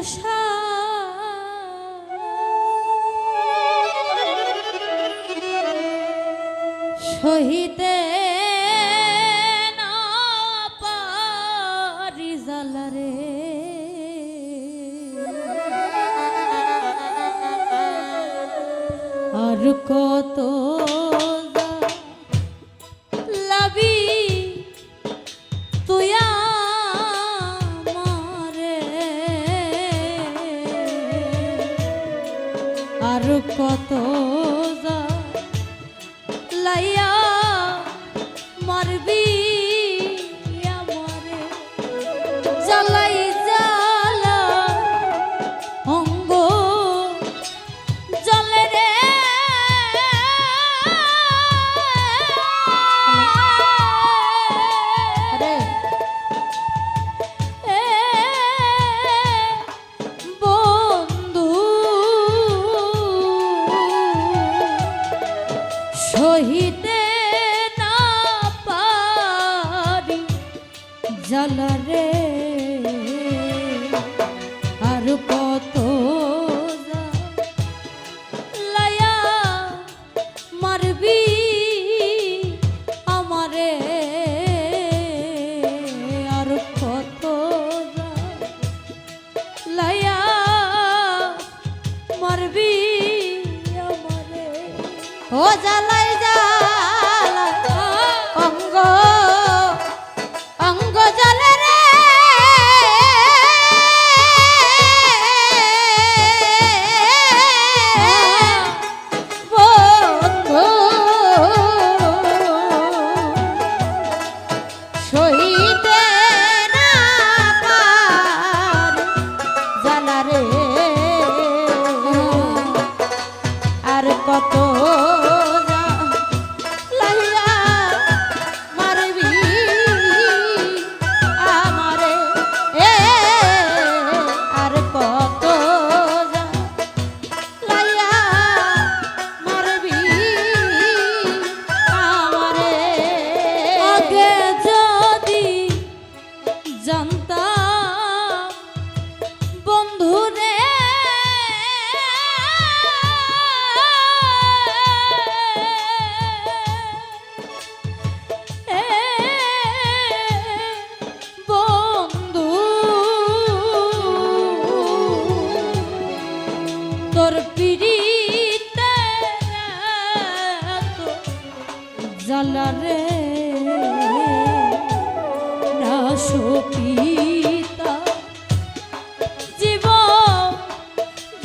তুষার সহিতে রে আর কত রে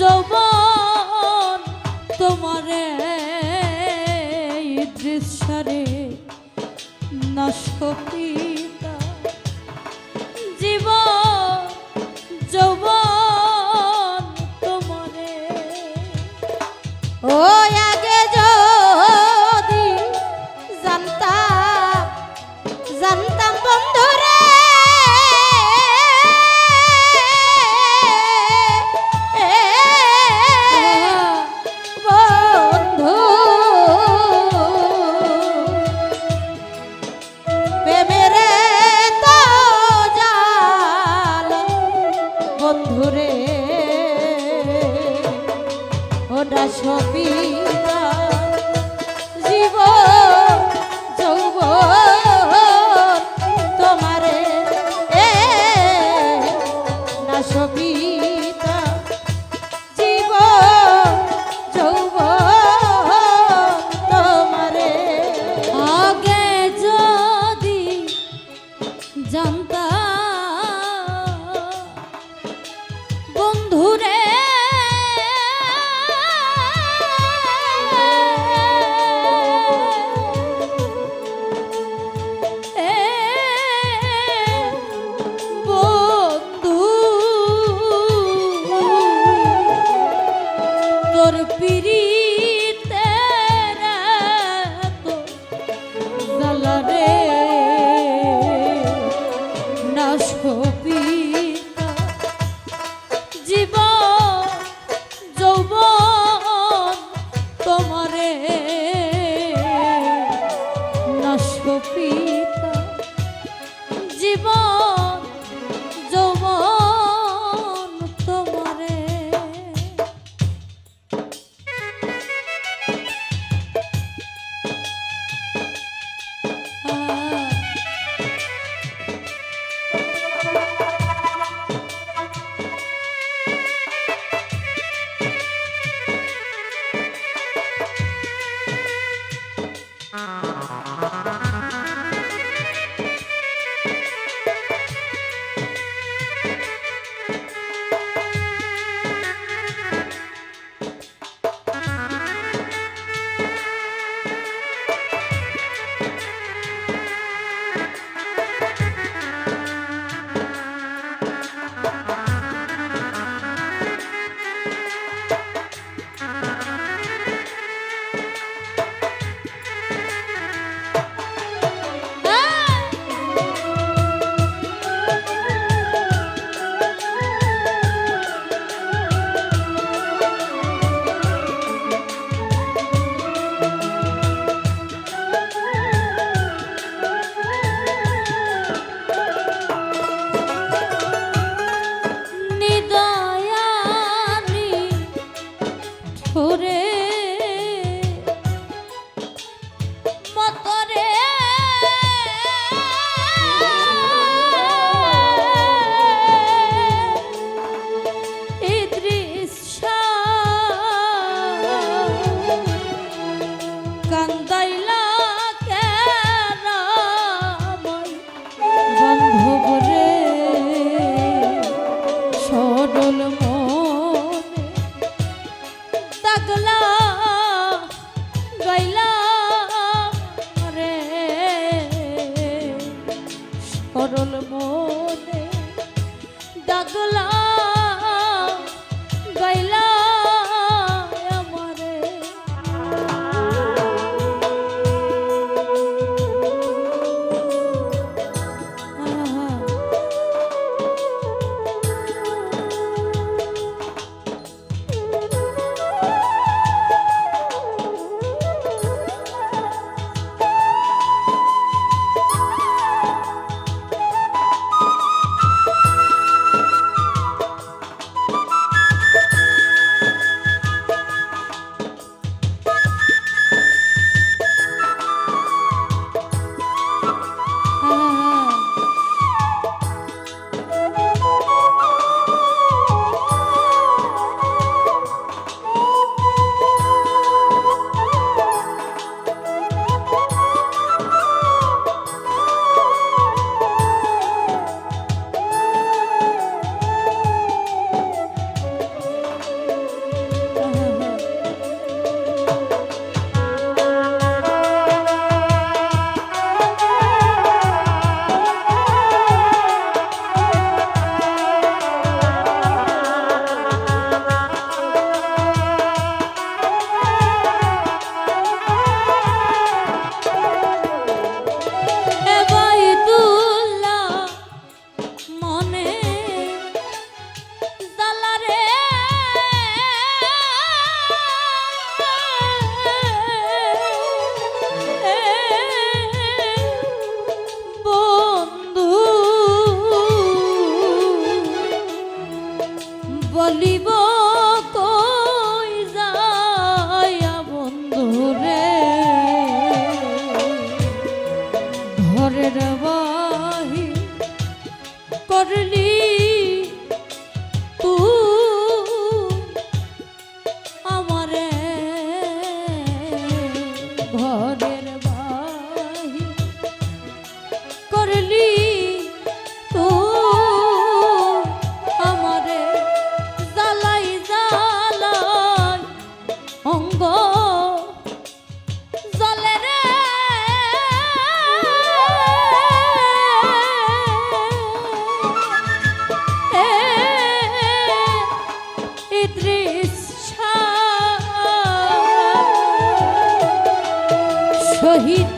যৌবন তোমারে দৃশ্যরে নষ্ট পিতা জীব যৌবন তোমারে। ও আগে যদি জানতা de bom. তাগলা ইদ্রিস সহিতে